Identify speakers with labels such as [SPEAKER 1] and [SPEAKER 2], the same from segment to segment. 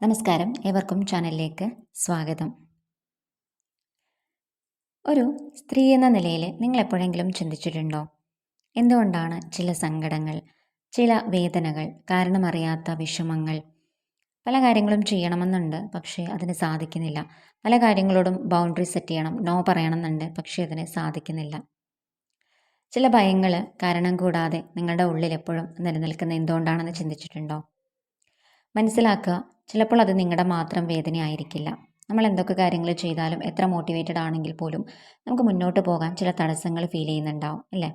[SPEAKER 1] നമസ്കാരം. ഏവർക്കും ചാനലിലേക്ക് സ്വാഗതം. ഒരു സ്ത്രീ എന്ന നിലയിൽ നിങ്ങൾ എപ്പോഴെങ്കിലും ചിന്തിച്ചിട്ടുണ്ടോ? എന്തുകൊണ്ടാണ് ചില സങ്കടങ്ങൾ ചില വേദനകൾ കാരണമറിയാത്ത വിഷമങ്ങൾ? പല കാര്യങ്ങളും ചെയ്യണമെന്നുണ്ട് പക്ഷേ അതിന് സാധിക്കുന്നില്ല. പല കാര്യങ്ങളോടും ബൗണ്ടറി സെറ്റ് ചെയ്യണം നോ പറയണമെന്നുണ്ട് പക്ഷേ അതിന് സാധിക്കുന്നില്ല. ചില ഭയങ്ങൾ കാരണം കൂടാതെ നിങ്ങളുടെ ഉള്ളിൽ എപ്പോഴും നിലനിൽക്കുന്ന എന്തുകൊണ്ടാണെന്ന് ചിന്തിച്ചിട്ടുണ്ടോ? മനസ്സിലാക്കുക ചിലപ്പോൾ അത് നിങ്ങളുടെ മാത്രം വേദനയായിരിക്കില്ല. നമ്മൾ എന്തൊക്കെ കാര്യങ്ങൾ ചെയ്താലും എത്ര മോട്ടിവേറ്റഡ് ആണെങ്കിൽ പോലും നമുക്ക് മുന്നോട്ട് പോകാൻ ചില തടസ്സങ്ങൾ ഫീൽ ചെയ്യുന്നുണ്ടാവും അല്ലേ?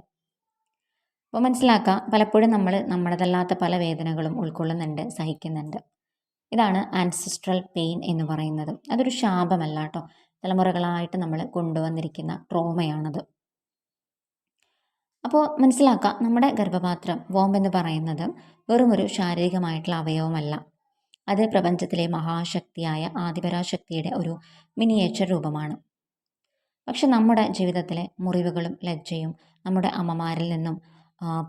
[SPEAKER 1] അപ്പോൾ മനസ്സിലാക്കുക പലപ്പോഴും നമ്മൾ നമ്മുടേതല്ലാത്ത പല വേദനകളും ഉൾക്കൊള്ളുന്നുണ്ട് സഹിക്കുന്നുണ്ട്. ഇതാണ് ആൻസിസ്ട്രൽ പെയിൻ എന്ന് പറയുന്നത്. അതൊരു ശാപമല്ല കേട്ടോ. തലമുറകളായിട്ട് നമ്മൾ കൊണ്ടുവന്നിരിക്കുന്ന ട്രോമയാണത് അപ്പോൾ മനസ്സിലാക്കുക നമ്മുടെ ഗർഭപാത്രം വോമ്പെന്ന് പറയുന്നത് വെറുമൊരു ശാരീരികമായിട്ടുള്ള അവയവമല്ല. അത് പ്രപഞ്ചത്തിലെ മഹാശക്തിയായ ആദിപരാശക്തിയുടെ ഒരു മിനിയേച്ചർ രൂപമാണ്. പക്ഷെ നമ്മുടെ ജീവിതത്തിലെ മുറിവുകളും ലജ്ജയും നമ്മുടെ അമ്മമാരിൽ നിന്നും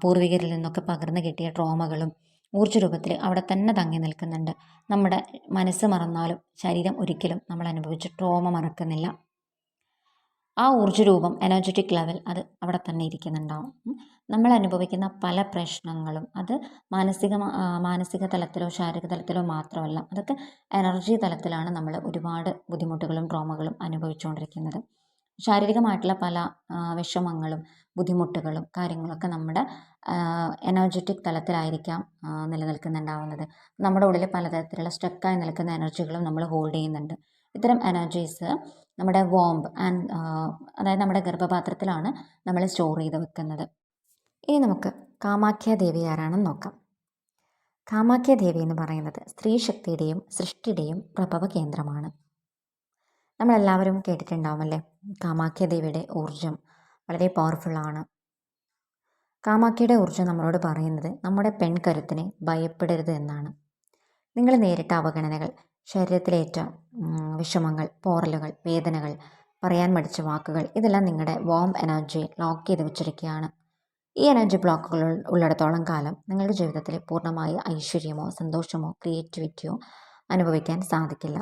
[SPEAKER 1] പൂർവികരിൽ നിന്നൊക്കെ പകർന്നു കിട്ടിയ ട്രോമകളും ഊർജ രൂപത്തിൽ അവിടെ തന്നെ തങ്ങി നിൽക്കുന്നുണ്ട്. നമ്മുടെ മനസ്സ് മറന്നാലും ശരീരം ഒരിക്കലും നമ്മൾ അനുഭവിച്ച ട്രോമ മറക്കുന്നില്ല. ആ ഊർജരൂപം എനർജറ്റിക് ലെവൽ അത് അവിടെ തന്നെ ഇരിക്കുന്നുണ്ടാവും. നമ്മൾ അനുഭവിക്കുന്ന പല പ്രശ്നങ്ങളും അത് മാനസിക മാനസിക തലത്തിലോ ശാരീരിക തലത്തിലോ മാത്രമല്ല അതൊക്കെ എനർജി തലത്തിലാണ് നമ്മൾ ഒരുപാട് ബുദ്ധിമുട്ടുകളും ട്രോമകളും അനുഭവിച്ചുകൊണ്ടിരിക്കുന്നത്. ശാരീരികമായിട്ടുള്ള പല വിഷമങ്ങളും ബുദ്ധിമുട്ടുകളും കാര്യങ്ങളൊക്കെ നമ്മുടെ എനർജറ്റിക് തലത്തിലായിരിക്കാം നിലനിൽക്കുന്നുണ്ടാവുന്നത്. നമ്മുടെ ഉള്ളിൽ പലതരത്തിലുള്ള സ്റ്റക്കായി നിൽക്കുന്ന എനർജികളും നമ്മൾ ഹോൾഡ് ചെയ്യുന്നുണ്ട്. ഇത്തരം എനർജീസ് നമ്മുടെ വോംബ് ആൻഡ് അതായത് നമ്മുടെ ഗർഭപാത്രത്തിലാണ് നമ്മൾ സ്റ്റോർ ചെയ്ത് വെക്കുന്നത്. ഇനി നമുക്ക് കാമാഖ്യ ദേവി ആരാണെന്ന് നോക്കാം. കാമാഖ്യ ദേവി എന്ന് പറയുന്നത് സ്ത്രീ ശക്തിയുടെയും സൃഷ്ടിയുടെയും പ്രഭവ കേന്ദ്രമാണ്. നമ്മളെല്ലാവരും കേട്ടിട്ടുണ്ടാവുമല്ലേ? കാമാഖ്യ ദേവിയുടെ ഊർജം വളരെ പവർഫുള്ളാണ് കാമാഖ്യയുടെ ഊർജം നമ്മളോട് പറയുന്നത് നമ്മുടെ പെൺകരുത്തിനെ ഭയപ്പെടരുത് എന്നാണ്. നിങ്ങൾ നേരിട്ട അവഗണനകൾ ശരീരത്തിലേറ്റ വിഷമങ്ങൾ പോറലുകൾ വേദനകൾ പറയാൻ മടിച്ച വാക്കുകൾ ഇതെല്ലാം നിങ്ങളുടെ വോം എനർജി ലോക്ക് ചെയ്ത് വെച്ചിരിക്കുകയാണ്. ഈ എനർജി ബ്ലോക്കുകൾ ഉള്ളിടത്തോളം കാലം നിങ്ങളുടെ ജീവിതത്തിൽ പൂർണമായ ഐശ്വര്യമോ സന്തോഷമോ ക്രിയേറ്റിവിറ്റിയോ അനുഭവിക്കാൻ സാധിക്കില്ല.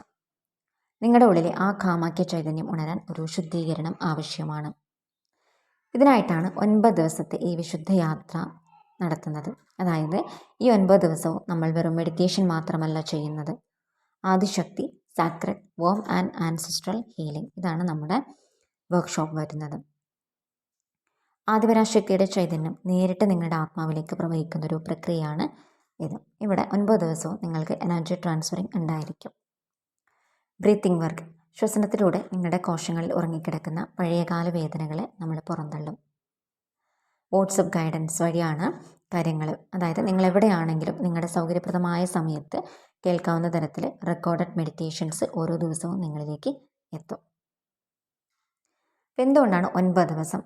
[SPEAKER 1] നിങ്ങളുടെ ഉള്ളിലെ ആ കാമാക്യ ചൈതന്യം ഉണരാൻ ഒരു ശുദ്ധീകരണം ആവശ്യമാണ്. ഇതിനായിട്ടാണ് ഒൻപത് ദിവസത്തെ ഈ വിശുദ്ധ യാത്ര നടത്തുന്നത്. അതായത് ഈ ഒൻപത് ദിവസവും നമ്മൾ വെറും മെഡിറ്റേഷൻ മാത്രമല്ല ചെയ്യുന്നത്. Adishakti sacred womb and ancestral healing ഇതാണ് നമ്മുടെ വർക്ക്ഷോപ്പ് വരുന്നത്. ആദിപരാശക്തിയുടെ ചൈതന്യം നേരിട്ട് നിങ്ങളുടെ ആത്മാവിലേക്ക് പ്രവഹിക്കുന്ന ഒരു പ്രക്രിയയാണ് ഇത്. ഇവിടെ ഒൻപത് ദിവസവും നിങ്ങൾക്ക് എനർജി ട്രാൻസ്ഫറിങ് ഉണ്ടായിരിക്കും. ബ്രീത്തിങ് വർക്ക് ശ്വസനത്തിലൂടെ നിങ്ങളുടെ കോശങ്ങളിൽ ഉറങ്ങിക്കിടക്കുന്ന പഴയകാല വേദനകളെ നമ്മൾ പുറന്തള്ളും. വാട്സപ്പ് ഗൈഡൻസ് വഴിയാണ് കാര്യങ്ങൾ അതായത് നിങ്ങൾ എവിടെയാണെങ്കിലും നിങ്ങളുടെ സൗകര്യപ്രദമായ സമയത്ത് കേൾക്കാവുന്ന തരത്തിൽ റെക്കോർഡഡ് മെഡിറ്റേഷൻസ് ഓരോ ദിവസവും നിങ്ങളിലേക്ക് എത്തും. എന്തുകൊണ്ടാണ് ഒൻപത് ദിവസം?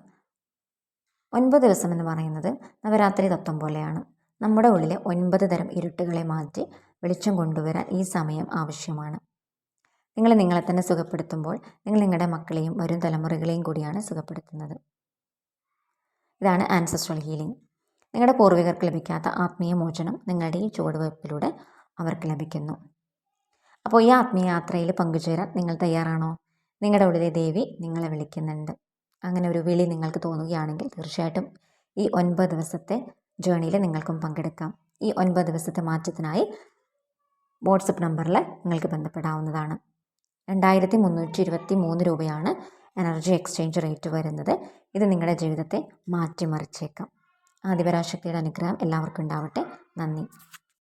[SPEAKER 1] ഒൻപത് ദിവസം എന്ന് പറയുന്നത് നവരാത്രി തത്വം പോലെയാണ്. നമ്മുടെ ഉള്ളിലെ ഒൻപത് തരം ഇരുട്ടുകളെ മാറ്റി വെളിച്ചം കൊണ്ടുവരാൻ ഈ സമയം ആവശ്യമാണ്. നിങ്ങൾ നിങ്ങളെ തന്നെ സുഖപ്പെടുത്തുമ്പോൾ നിങ്ങൾ നിങ്ങളുടെ മക്കളെയും വരും തലമുറകളെയും കൂടിയാണ് സുഖപ്പെടുത്തുന്നത്. ഇതാണ് ആൻസസ്ട്രൽ ഹീലിംഗ് നിങ്ങളുടെ പൂർവികർക്ക് ലഭിക്കാത്ത ആത്മീയ മോചനം നിങ്ങളുടെ ഈ ചുവടുവയ്പ്പിലൂടെ അവർക്ക് ലഭിക്കുന്നു. അപ്പോൾ ഈ ആത്മീയ യാത്രയിൽ പങ്കുചേരാൻ നിങ്ങൾ തയ്യാറാണോ? നിങ്ങളുടെ ഉള്ളിലെ ദേവി നിങ്ങളെ വിളിക്കുന്നുണ്ട്. അങ്ങനെ ഒരു വിളി നിങ്ങൾക്ക് തോന്നുകയാണെങ്കിൽ തീർച്ചയായിട്ടും ഈ ഒൻപത് ദിവസത്തെ ജേണിയിൽ നിങ്ങൾക്കും പങ്കെടുക്കാം. ഈ ഒൻപത് ദിവസത്തെ മാറ്റത്തിനായി വാട്സപ്പ് നമ്പറിൽ നിങ്ങൾക്ക് ബന്ധപ്പെടാവുന്നതാണ്. രണ്ടായിരത്തി മുന്നൂറ്റി ഇരുപത്തി മൂന്ന് രൂപയാണ് എനർജി എക്സ്ചേഞ്ച് റേറ്റ് വരുന്നത് ഇത് നിങ്ങളുടെ ജീവിതത്തെ മാറ്റിമറിച്ചേക്കാം. ആദിപരാശക്തിയുടെ അനുഗ്രഹം എല്ലാവർക്കും ഉണ്ടാവട്ടെ. നന്ദി.